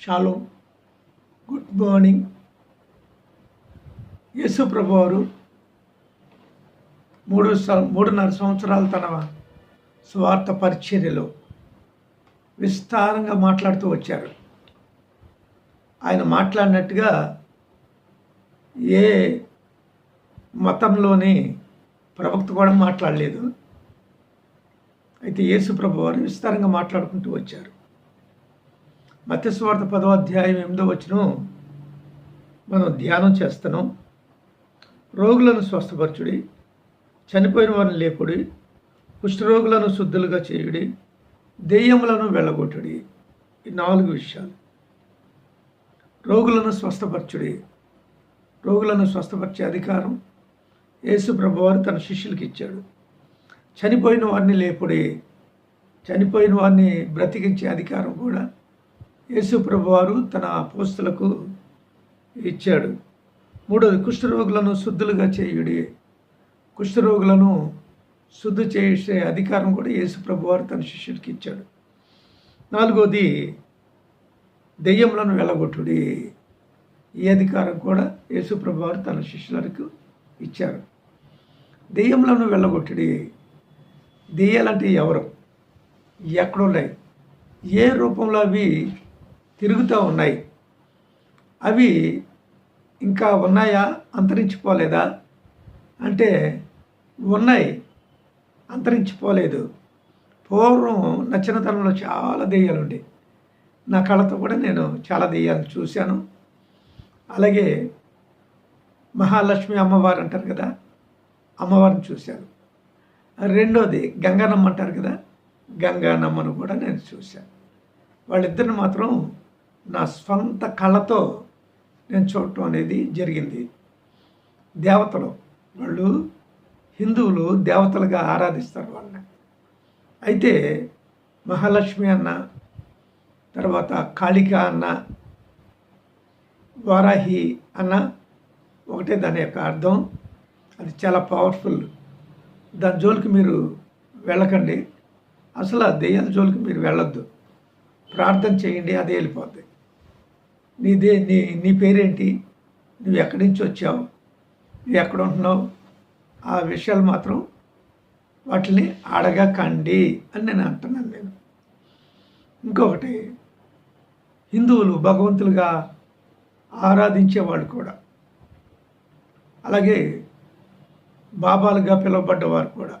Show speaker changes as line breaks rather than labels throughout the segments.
Shallow good morning యేసు ప్రభువారు మూడు మూడున్నర సంవత్సరాలు తన స్వార్థ పరిచర్యలో విస్తారంగా మాట్లాడుతూ వచ్చారు. ఆయన మాట్లాడినట్టుగా ఏ మతంలోని ప్రవక్త కూడా మాట్లాడలేదు. అయితే యేసు ప్రభు వారు విస్తారంగా మాట్లాడుకుంటూ వచ్చారు. మత్స్వార్థ పదో అధ్యాయం ఎనిమిదో వచ్చిన మనం ధ్యానం చేస్తున్నాం. రోగులను స్వస్థపరచుడి చనిపోయిన వారిని లేపుడి కుష్ఠరోగులను శుద్ధులుగా చేయుడి దెయ్యములను వెళ్ళగొట్టుడి. ఈ నాలుగు విషయాలు. రోగులను స్వస్థపరచుడి. రోగులను స్వస్థపరిచే అధికారం యేసు ప్రభువారు తన శిష్యులకి ఇచ్చాడు. చనిపోయిన వారిని లేపుడి. చనిపోయిన వారిని బ్రతికించే అధికారం కూడా యేసు ప్రభువారు తన పోస్తులకు ఇచ్చాడు. మూడోది కుష్ఠరోగులను శుద్ధులుగా చేయుడి. కుష్ఠరోగులను శుద్ధి చేసే అధికారం కూడా యేసు ప్రభువారు తన శిష్యుడికి ఇచ్చాడు. నాలుగోది దెయ్యములను వెళ్ళగొట్టుడి ఈ అధికారం కూడా యేసు ప్రభువారు తన శిష్యులకు ఇచ్చారు. దెయ్యములను వెళ్ళగొట్టుడి దెయ్యాలంటే ఎవరు? ఎక్కడున్నాయి? ఏ రూపంలో అవి తిరుగుతూ ఉన్నాయి. అవి ఇంకా ఉన్నాయా? అంతరించిపోలేదా? అంటే ఉన్నాయి. అంతరించిపోలేదు. పూర్వం నచ్చినతనంలో చాలా దెయ్యాలు ఉండే. నా కళ్ళతో కూడా నేను చాలా దెయ్యాలు చూశాను. అలాగే మహాలక్ష్మి అమ్మవారు అంటారు కదా అమ్మవారిని చూశాను. రెండోది గంగానమ్మ అంటారు కదా గంగానమ్మను కూడా నేను చూశాను. వాళ్ళిద్దరిని మాత్రం నా స్వంత కళ్ళతో నేను చూడటం అనేది జరిగింది. దేవతలు వాళ్ళు హిందువులు దేవతలుగా ఆరాధిస్తారు వాళ్ళని. అయితే మహాలక్ష్మి అన్న తర్వాత కాళిక అన్న వారాహి అన్న ఒకటే దాని యొక్క అర్థం. అది చాలా పవర్ఫుల్ దాని జోలికి మీరు వెళ్ళకండి. అసలు ఆ దెయ్యాల జోలికి మీరు వెళ్ళొద్దు. ప్రార్థన చేయండి అదే వెళ్ళిపోద్ది. నీదే నీ నీ పేరేంటి? నువ్వు ఎక్కడి నుంచి వచ్చావు? నువ్వు ఎక్కడ ఉంటున్నావు? ఆ విషయాలు మాత్రం వాటిని అడగకండి అని నేను అంటున్నాను నేను. ఇంకొకటి హిందువులు భగవంతులుగా ఆరాధించేవాళ్ళు కూడా. అలాగే బాబాలుగా పిలువబడ్డవారు కూడా.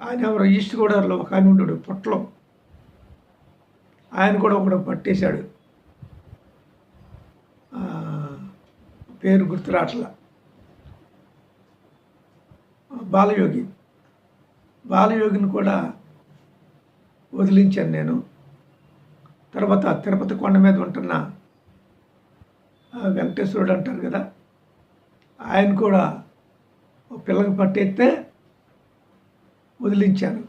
ఆయన ఎవరు ఈస్ట్ గోదావరిలో ఒక ఆయన ఉండడు పొట్లం. ఆయన కూడా ఒకడు పట్టేశాడు. పేరు గుర్తురాట్ల. బాలయోగి. బాలయోగిని కూడా వదిలించాను నేను. తర్వాత తిరుపతి కొండ మీద ఉంటున్న వెంకటేశ్వరుడు అంటారు కదా ఆయన కూడా ఒక పిల్లకి పట్టేస్తే వదిలించాను.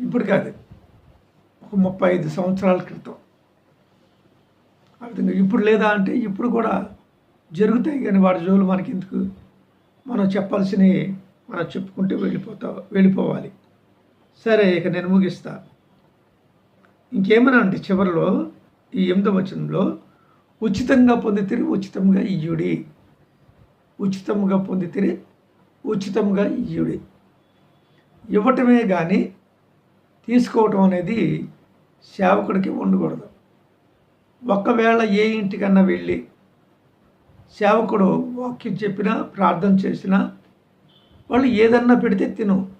ఇప్పుడు కాదు. ముప్పై ఐదు సంవత్సరాల క్రితం. అర్థంగా ఇప్పుడు లేదా అంటే ఇప్పుడు కూడా జరుగుతాయి కానీ వాటి జోలు మనకి ఎందుకు మనం చెప్పాల్సినవి మనం చెప్పుకుంటే వెళ్ళిపోతా వెళ్ళిపోవాలి. సరే ఇక నేను ముగిస్తా. ఇంకేమన్నా అంటే చివరిలో ఈ ఎనిమిదవ వచనంలో ఉచితంగా పొందితే ఉచితంగా ఇయ్యుడి ఉచితంగా పొందితే ఉచితంగా ఇయ్యుడి ఇవ్వటమే కానీ తీసుకోవటం అనేది సేవకుడికి ఉండకూడదు. ఒకవేళ ఏ ఇంటికన్నా వెళ్ళి సేవకుడు వాక్యం చెప్పినా ప్రార్థన చేసినా వాళ్ళు ఏదన్నా పెడితే తిను.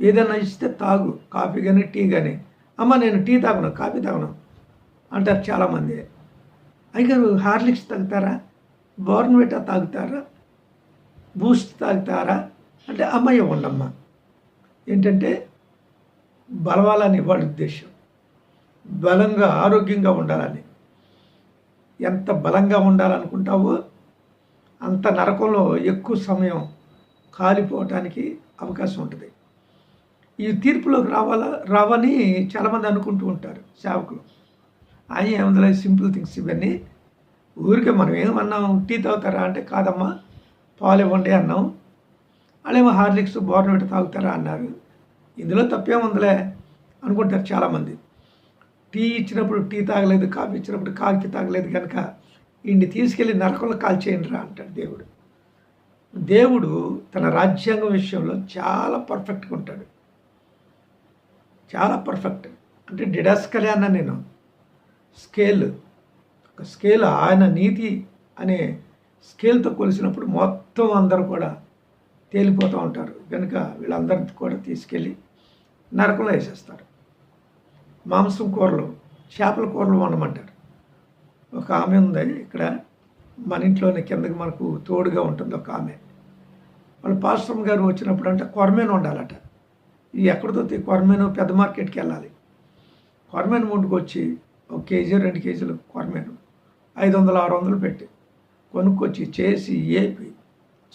ఏదన్నా ఇస్తే తాగు. కాఫీ కానీ టీ కానీ అమ్మ నేను టీ తాగను కాఫీ తాగను అంటారు చాలామంది. అయ్యారు హార్లిక్స్ తాగుతారా? బోర్న్విటా తాగుతారా? బూస్ట్ తాగుతారా? అంటే అమ్మాయి ఉండమ్మ ఏంటంటే బలవాలని వాడి ఉద్దేశం. బలంగా ఆరోగ్యంగా ఉండాలని. ఎంత బలంగా ఉండాలనుకుంటావో అంత నరకంలో ఎక్కువ సమయం కాలిపోవటానికి అవకాశం ఉంటుంది. ఈ తీర్పులోకి రావాలా రావని చాలామంది అనుకుంటూ ఉంటారు సేవకులు. ఆయన ఏమందలే సింపుల్ థింగ్స్ ఇవన్నీ. ఊరికే మనం ఏమన్నాం టీ తాగుతారా అంటే కాదమ్మా పాలు ఇవ్వండి అన్నాం. వాళ్ళేమో హార్లిక్స్ బోర్నవిట తాగుతారా అన్నారు. ఇందులో తప్పేముందిలే అనుకుంటారు చాలామంది. టీ ఇచ్చినప్పుడు టీ తాగలేదు కాఫీ ఇచ్చినప్పుడు కాఫీ తాగలేదు కనుక వీడిని తీసుకెళ్ళి నరకంలో కాల్చేయండి రా అంటాడు దేవుడు. దేవుడు తన రాజ్యాంగం విషయంలో చాలా పర్ఫెక్ట్గా ఉంటాడు. చాలా పర్ఫెక్ట్ అంటే డిడాస్కలే అన్న నేను. స్కేల్. ఒక స్కేల్ ఆయన నీతి అనే స్కేల్తో కొలిసినప్పుడు మొత్తం అందరూ కూడా తేలిపోతూ ఉంటారు. కనుక వీళ్ళందరినీ కూడా తీసుకెళ్ళి నరకంలో వేసేస్తారు. మాంసం కూరలు చేపల కూరలు వండమంటారు. ఒక ఆమె ఉంది ఇక్కడ మన ఇంట్లోనే కిందకి మనకు తోడుగా ఉంటుంది ఒక ఆమె. వాళ్ళ పాస్టర్ గారు వచ్చినప్పుడు అంటే కొరమేను ఉండాలట ఇది ఎక్కడితో కొరమేను పెద్ద మార్కెట్కి వెళ్ళాలి. కొరమేను వండుకొచ్చి ఒక కేజీ రెండు కేజీలు కొరమేను ఐదు వందలు ఆరు వందలు పెట్టి కొనుక్కొచ్చి చేసి ఏపి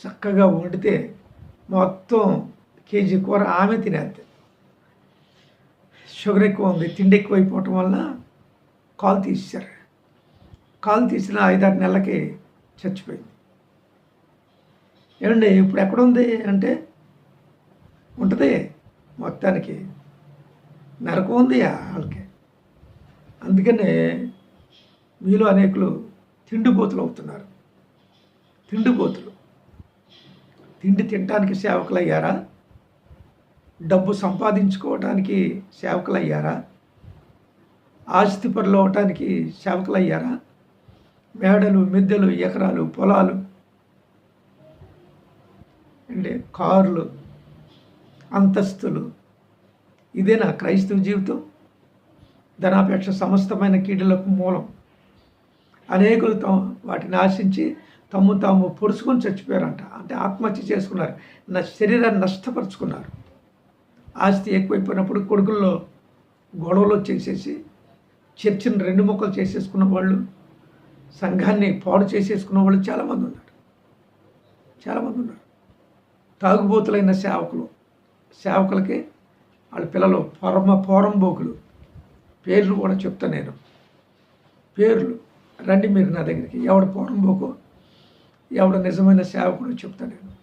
చక్కగా వండితే మొత్తం కేజీ కూర ఆమె తినేస్తే షుగర్ ఎక్కువ ఉంది తిండి ఎక్కువ అయిపోవటం వల్ల కాలు తీసేశారు. కాలు తీసిన ఐదారు నెలలకి చచ్చిపోయింది. ఏమండి ఇప్పుడు ఎక్కడుంది అంటే ఉంటుంది మొత్తానికి. నరకం ఉంది వాళ్ళకి. అందుకనే మీలో అనేకులు తిండిపోతులు అవుతున్నారు. తిండిపోతులు తిండి తినటానికి సేవకులు అయ్యారా డబ్బు సంపాదించుకోవటానికి సేవకులు అయ్యారా ఆస్తి పనులు అవటానికి సేవకులు అయ్యారా మేడలు మిద్దెలు ఎకరాలు పొలాలు అంటే కార్లు అంతస్తులు. ఇదేనా క్రైస్తవ జీవితం? ధనాపేక్ష సమస్తమైన కీడులకు మూలం. అనేకులు తమ వాటిని ఆశించి తమ్ము తాము పొడుచుకొని చచ్చిపోయారంట. అంటే ఆత్మహత్య చేసుకున్నారు. నా శరీరాన్ని నష్టపరుచుకున్నారు. ఆస్తి ఎక్కువైపోయినప్పుడు కొడుకుల్లో గొడవలు చేసేసి చర్చిని రెండు మొక్కలు చేసేసుకున్న వాళ్ళు సంఘాన్ని పాడు చేసేసుకున్న వాళ్ళు చాలామంది ఉన్నారు. చాలామంది ఉన్నారు. తాగుబోతులైన సేవకులు సేవకులకి వాళ్ళ పిల్లలు పొరమ పోరంబోకులు. పేర్లు కూడా చెప్తా నేను. పేర్లు. రండి మీరు నా దగ్గరికి. ఎవడ పోరంబోకు ఎవడ నిజమైన సేవకుడు చెప్తా నేను.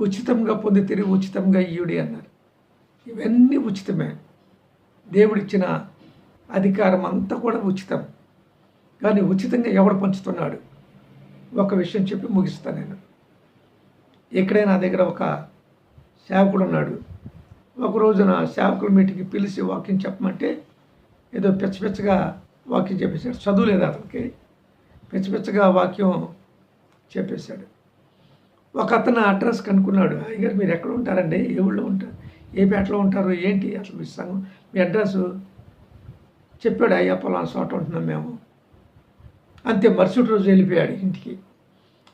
ఉచితంగా పొంది తిరిగి ఉచితంగా ఇయుడి అన్నారు. ఇవన్నీ ఉచితమే. దేవుడిచ్చిన అధికారం అంతా కూడా ఉచితం. కానీ ఉచితంగా ఎవడు పంచుతున్నాడు? ఒక విషయం చెప్పి ముగిస్తాను నేను. ఇక్కడే నా దగ్గర ఒక సేవకుడు ఉన్నాడు ఒక రోజున సేవకుల మీటింగ్కి పిలిచి వాక్యం చెప్పమంటే ఏదో పిచ్చపిచ్చగా వాక్యం చెప్పేశాడు. చదువు లేదు అతనికి. పిచ్చపిచ్చగా వాక్యం చెప్పేశాడు. ఒక అతను అడ్రస్ కనుక్కున్నాడు. అయ్యగారు మీరు ఎక్కడ ఉంటారండి? ఏ ఊళ్ళో ఉంటారు? ఏ పేటలో ఉంటారు ఏంటి? అసలు మీ సంఘం మీ అడ్రస్ చెప్పాడు అయ్యా పొలాన చోట ఉంటున్నాం మేము. అంతే మరుసటి రోజు వెళ్ళిపోయాడు ఇంటికి.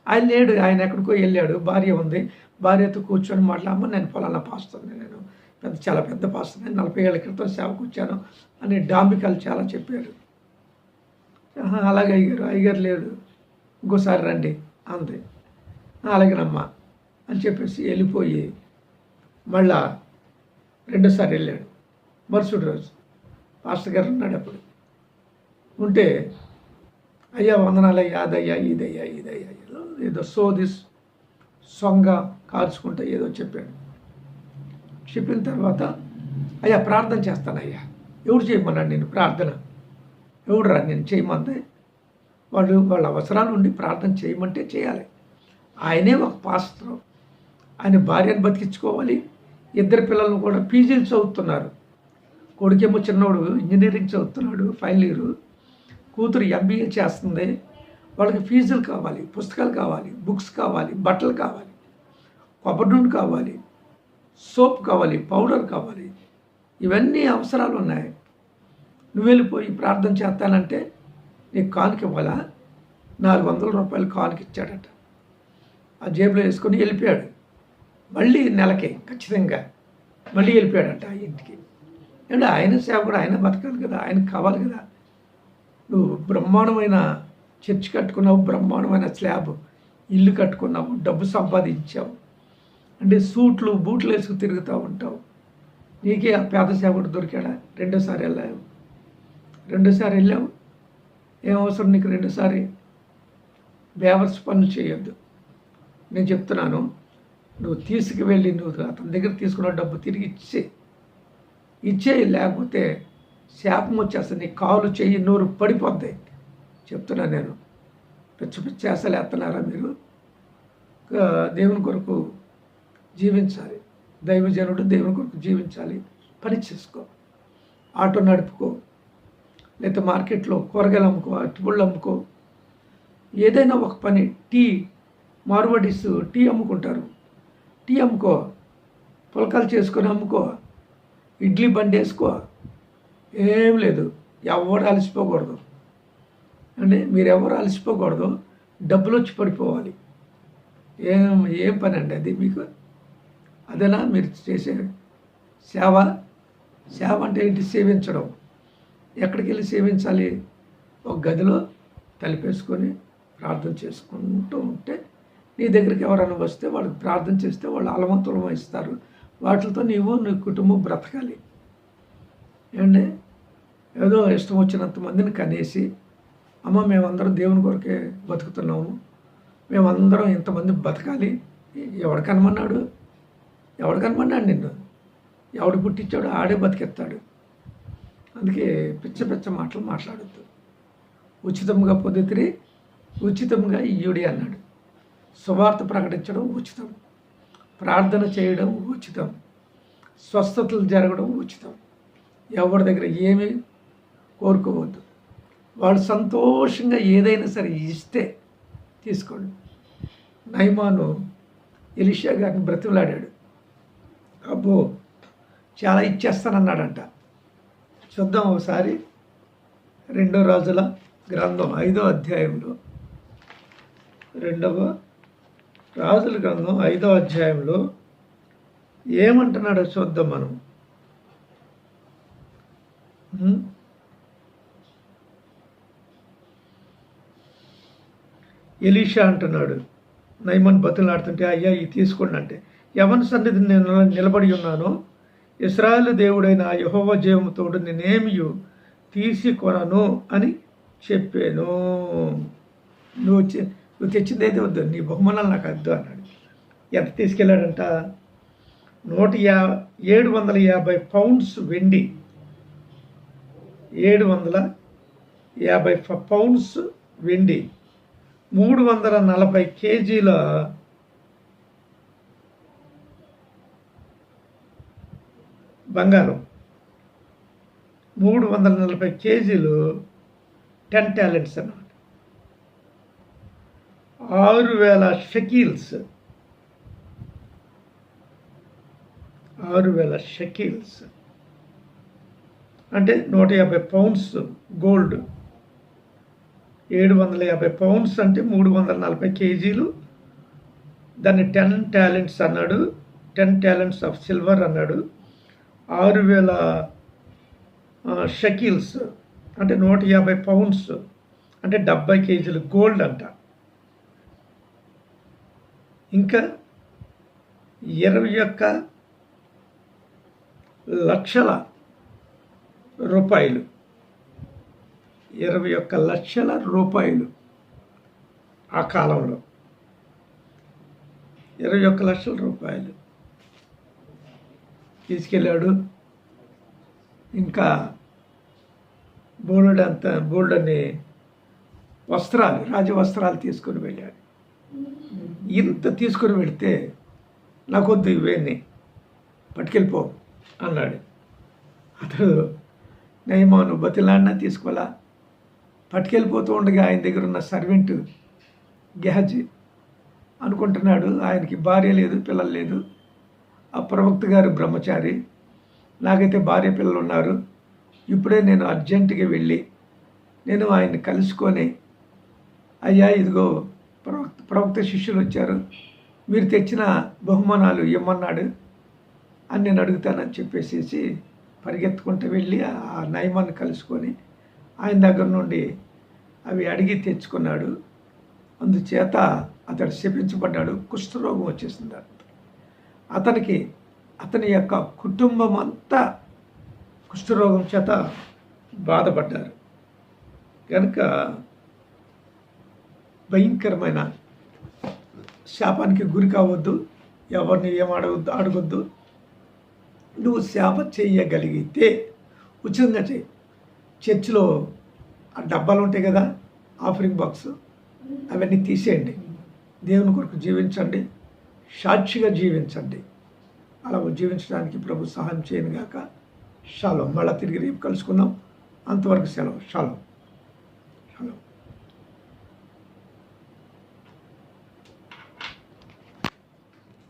ఆయన లేడు ఆయన ఎక్కడికో వెళ్ళాడు. భార్య ఉంది. భార్యతో కూర్చొని మాట్లాడమ్మ నేను పొలాన పాస్తుంది నేను. పెద్ద చాలా పెద్ద పాస్తుంది నేను. నలభై ఏళ్ళ క్రితం సేవకు వచ్చాను అని డాంబికాలు చాలా చెప్పాడు. అలాగే అయ్యారు అయ్యారు లేడు ఇంకోసారి రండి అంది. అలాగేనమ్మా అని చెప్పేసి వెళ్ళిపోయి మళ్ళా రెండోసారి వెళ్ళాడు. మరుసటి రోజు పాస్టర్ గారు ఉన్నాడు అప్పుడు. ఉంటే అయ్యా వందనాలయ్యా అదయ్యా ఇదయ్యా ఇదయ్యా ఏదో సో దిస్ సొంగ కాల్చుకుంటా ఏదో చెప్పాడు. చెప్పిన తర్వాత అయ్యా ప్రార్థన చేస్తానయ్యా. ఎవరు చేయమన్నాడు? నేను ప్రార్థన. ఎవడు రా నేను చేయమంటే? వాళ్ళు వాళ్ళ అవసరాలు ఉండి ప్రార్థన చేయమంటే చేయాలి. ఆయనే ఒక పాస్త్రం ఆయన భార్యను బతికించుకోవాలి. ఇద్దరు పిల్లలను కూడా పీజీలు చదువుతున్నారు. కొడుకేమో చిన్నవాడు ఇంజనీరింగ్ చదువుతున్నాడు ఫైనల్ ఇయర్. కూతురు ఎంబీఏ చేస్తుంది. వాళ్ళకి ఫీజులు కావాలి పుస్తకాలు కావాలి బుక్స్ కావాలి బట్టలు కావాలి కొబ్బరి నూనె కావాలి సోప్ కావాలి పౌడర్ కావాలి. ఇవన్నీ అవసరాలు ఉన్నాయి. నువ్వు వెళ్ళిపోయి ప్రార్థన చేస్తానంటే నీకు కానుక ఇవ్వాలా? నాలుగు వందల రూపాయలు కానుక ఇచ్చాడట. ఆ జేబులో వేసుకొని వెళ్ళిపోయాడు. మళ్ళీ నెలకి ఖచ్చితంగా. మళ్ళీ వెళ్ళిపోయాడంట ఆ ఇంటికి. అంటే ఆయన సేవకుడు ఆయన బతకాలి కదా ఆయనకు కావాలి కదా. నువ్వు బ్రహ్మాండమైన చర్చ్ కట్టుకున్నావు బ్రహ్మాండమైన స్లాబ్ ఇల్లు కట్టుకున్నావు డబ్బు సంపాదించావు. అంటే సూట్లు బూట్లు వేసుకు తిరుగుతూ ఉంటావు. నీకే ఆ పేద సేవకుడు దొరికాడా? రెండోసారి వెళ్ళావు. రెండోసారి వెళ్ళావు? ఏం అవసరం నీకు రెండోసారి? బేవర్స్ పనులు చేయొద్దు. నేను చెప్తున్నాను నువ్వు తీసుకువెళ్ళి నువ్వు అతని దగ్గర తీసుకున్న డబ్బు తిరిగి ఇచ్చే. ఇచ్చేయి లేకపోతే శాపం వచ్చేస్తుంది. నీ కాలు చెయ్యి నోరు పడిపోద్ది. చెప్తున్నా నేను. పిచ్చి పిచ్చి చేసలు ఎత్తనారా మీరు? దేవుని కొరకు జీవించాలి. దైవజనుడు దేవుని కొరకు జీవించాలి. పని చేసుకో. ఆటో నడుపుకో. లేదా మార్కెట్లో కూరగాయలు అమ్ముకో అరటిపళ్ళు అమ్ముకో. ఏదైనా ఒక పని టీ మార్వడీస్ టీ అమ్ముకుంటారు. టీ అమ్ముకో. పులకలు చేసుకొని అమ్ముకో. ఇడ్లీ బండి వేసుకో. ఏం లేదు. ఎవరు అలసిపోకూడదు. అంటే మీరెవరు అలసిపోకూడదు. డబ్బులు వచ్చి పడిపోవాలి. ఏం ఏం పని అండి అది మీకు? అదేనా మీరు చేసే సేవ? సేవ అంటే ఏంటి? సేవించడం. ఎక్కడికి వెళ్ళి సేవించాలి? ఒక గదిలో తలిపేసుకొని ప్రార్థన చేసుకుంటూ ఉంటే నీ దగ్గరికి ఎవరైనా వస్తే వాళ్ళకి ప్రార్థన చేస్తే వాళ్ళు అలవంతులం ఇస్తారు వాటితో నీవు నీ కుటుంబం బ్రతకాలి. ఏమండి? ఏదో ఇష్టం వచ్చినంత మందిని కనేసి అమ్మ మేమందరం దేవుని కొరకే బతుకుతున్నాము. మేమందరం ఇంతమంది బతకాలి. ఎవడు కనమన్నాడు? ఎవడు కనమన్నాడు నిన్ను? ఎవడు పుట్టించాడు? ఆడే బతికెత్తాడు. అందుకే పిచ్చ పిచ్చ మాటలు మాట్లాడద్దు. ఉచితంగా పొందితిరి ఉచితంగా ఇయ్యుడి అన్నాడు. సువార్త ప్రకటించడం ఉచితం. ప్రార్థన చేయడం ఉచితం. స్వస్థతలు జరగడం ఉచితం. ఎవరి దగ్గర ఏమీ కోరుకోవద్దు. వాళ్ళు సంతోషంగా ఏదైనా సరే ఇస్తే తీసుకోండి. నైమాను ఎలిషా గారిని బ్రతిమలాడాడు. అబ్బో చాలా ఇచ్చేస్తానన్నాడంట. చూద్దాం ఒకసారి రెండో రాజుల గ్రంథం ఐదో అధ్యాయంలో. రెండవ రాజుల గ్రంథం ఐదో అధ్యాయంలో ఏమంటున్నాడో చూద్దాం మనం. ఎలీషా అంటున్నాడు నైమన్ బతులాడుతుంటే అయ్యా ఇది తీసుకోండి అంటే ఎవరి సన్నిధి నేను నిలబడి ఉన్నాను ఇస్రాయల్ దేవుడైన యహోవ జీవముతోడు నేనేమియు తీసుకొనను అని చెప్పాను. నువ్వు నువ్వు తెచ్చింది అయితే వద్దు నీ బహుమానాలు నాకు వద్దు అన్నాడు. ఎంత తీసుకెళ్ళాడంట? నూట యా ఏడు వందల యాభై పౌండ్స్ వెండి. ఏడు వందల యాభై పౌండ్స్ వెండి. మూడు వందల నలభై కేజీల బంగారం. మూడు వందల నలభై కేజీలు టెన్ టాలెంట్స్ అన్నమాట ఆరు వేల షకీల్స్. ఆరు వేల షకీల్స్. అంటే నూట యాభై పౌండ్స్ గోల్డ్. ఏడు వందల యాభై పౌండ్స్ అంటే మూడు వందల నలభై కేజీలు. దాన్ని టెన్ టాలెంట్స్ అన్నాడు. టెన్ టాలెంట్స్ ఆఫ్ సిల్వర్ అన్నాడు. ఆరు వేల షకీల్స్. అంటే నూట యాభై పౌండ్స్. అంటే డెబ్బై కేజీలు గోల్డ్ అంట. ఇంకా ఇరవై ఒక్క లక్షల రూపాయలు. ఇరవై ఒక్క లక్షల రూపాయలు ఆ కాలంలో. ఇరవై ఒక్క లక్షల రూపాయలు. తీసుకెళ్ళాడు. ఇంకా బోల్డ్ అంత బోల్డ్ అని వస్త్రాలు రాజవస్త్రాలు తీసుకొని వెళ్ళాడు. ఇంత తీసుకొని వెళితే నాకొద్దు ఇవన్నీ. పట్టుకెళ్ళిపో అన్నాడు. అతడు నయమాను బతిలాడినా తీసుకోవాలా? పట్టుకెళ్ళిపోతూ ఉండగా ఆయన దగ్గర ఉన్న సర్వెంట్ గెహజీ అనుకుంటున్నాడు. ఆయనకి భార్య లేదు పిల్లలు లేదు. ఆ ప్రవక్త గారు బ్రహ్మచారి. నాకైతే భార్య పిల్లలు ఉన్నారు. ఇప్పుడే నేను అర్జెంటుగా వెళ్ళి నేను ఆయన్ని కలుసుకొని అయ్యా ఇదిగో ప్రవక్త ప్రవక్త శిష్యులు వచ్చారు. మీరు తెచ్చిన బహుమానాలు ఇమ్మన్నాడు అని నేను అడుగుతానని చెప్పేసేసి పరిగెత్తుకుంటూ వెళ్ళి ఆ నయమాన్ని కలుసుకొని ఆయన దగ్గర నుండి అవి అడిగి తెచ్చుకున్నాడు. అందుచేత అతడు శపించబడ్డాడు. కుష్ఠరోగం వచ్చేసింది అతనికి అతని యొక్క కుటుంబం అంతా కుష్ఠరోగం చేత బాధపడ్డారు. కనుక భయంకరమైన శాపానికి గురి కావద్దు ఎవరిని ఏం అడగద్దు అడగొద్దు. నువ్వు సేవ చేయగలిగితే ఉచితంగా చేయి. చర్చిలో ఆ డబ్బాలు ఉంటాయి కదా ఆఫరింగ్ బాక్స్ అవన్నీ తీసేయండి. దేవుని కొరకు జీవించండి సాక్షిగా జీవించండి. అలా జీవించడానికి ప్రభు సహాయం చేయను గాక. షాలో. మళ్ళీ తిరిగి రేపు కలుసుకుందాం. అంతవరకు సెలవు. షాలో.